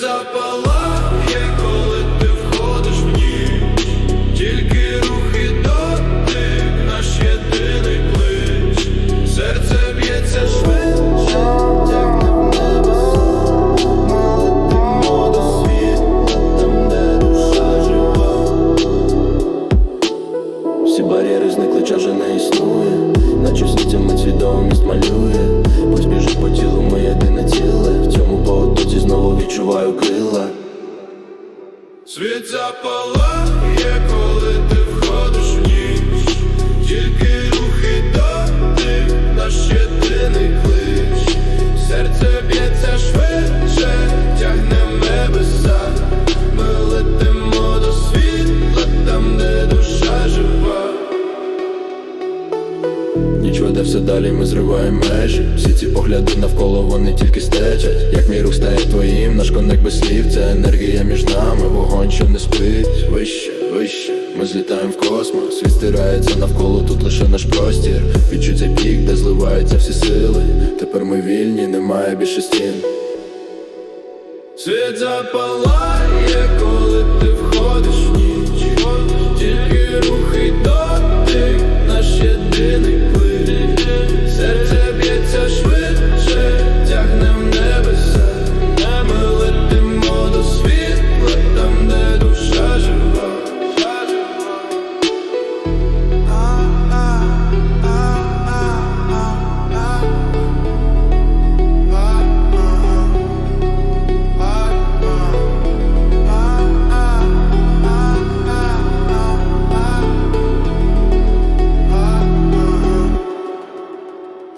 запалає, коли ти входиш в ніч, тільки рух і дотик, наш єдиний клич, серце б'ється швидше, тягне в небеса, летимо до світла, там, де душа жива. Всі бар'єри зникли, час не існує, наче сітями свідомість малює. Крила. Світ запалає, коли ти веде все далі, ми зриваємо межі. Всі ці погляди навколо вони тільки стечать. Як мій рух стає твоїм, наш конек без слів, це енергія між нами, вогонь, що не спить. Вище, вище, ми злітаємо в космос. Світ стирається навколо, тут лише наш простір. Відчуття пік, де зливаються всі сили. Тепер ми вільні, немає більше стін. Світ запалає, коли ти входиш в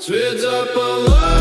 Світ запалає